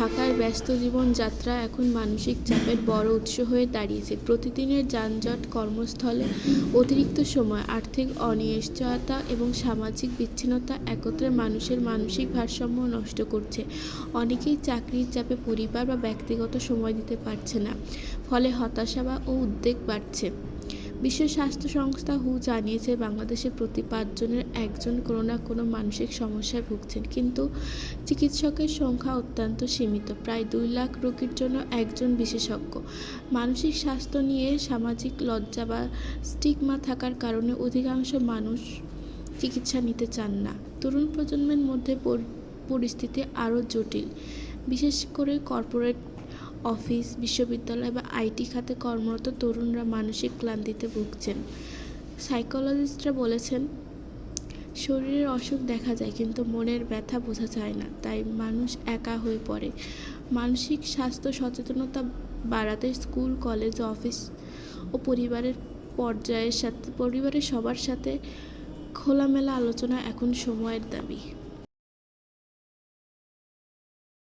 ঢাকার ব্যস্ত জীবনযাত্রা এখন মানসিক চাপের বড় উৎস হয়ে দাঁড়িয়েছে। প্রতিদিনের যানজট, কর্মস্থলে অতিরিক্ত সময়, আর্থিক অনিশ্চয়তা এবং সামাজিক বিচ্ছিন্নতা একত্রে মানুষের মানসিক ভারসাম্য নষ্ট করছে। অনেকেই চাকরির চাপে পরিবার বা ব্যক্তিগত সময় দিতে পারছে না, ফলে হতাশা বা ও উদ্বেগ বাড়ছে। বিশ্ব স্বাস্থ্য সংস্থা হু জানিয়েছে, বাংলাদেশে প্রতি পাঁচজনের একজন কোনো না কোনো মানসিক সমস্যায় ভুগছেন। কিন্তু চিকিৎসকের সংখ্যা অত্যন্ত সীমিত, প্রায় দুই লাখ রোগীর জন্য একজন বিশেষজ্ঞ। মানসিক স্বাস্থ্য নিয়ে সামাজিক লজ্জা বা স্টিগমা থাকার কারণে অধিকাংশ মানুষ চিকিৎসা নিতে চান না। তরুণ প্রজন্মের মধ্যে পরিস্থিতি আরও জটিল, বিশেষ করে কর্পোরেট অফিস, বিশ্ববিদ্যালয় বা আইটি খাতে কর্মরত তরুণরা মানসিক ক্লান্তিতে ভুগছেন। সাইকোলজিস্টরা বলেছেন, শরীরের অসুখ দেখা যায় কিন্তু মনের ব্যথা বোঝা যায় না, তাই মানুষ একা হয়ে পড়ে। মানসিক স্বাস্থ্য সচেতনতা বাড়াতে স্কুল, কলেজ, অফিস ও পরিবারের পর্যায়ের সাথে, পরিবারের সবার সাথে খোলামেলা আলোচনা এখন সময়ের দাবি।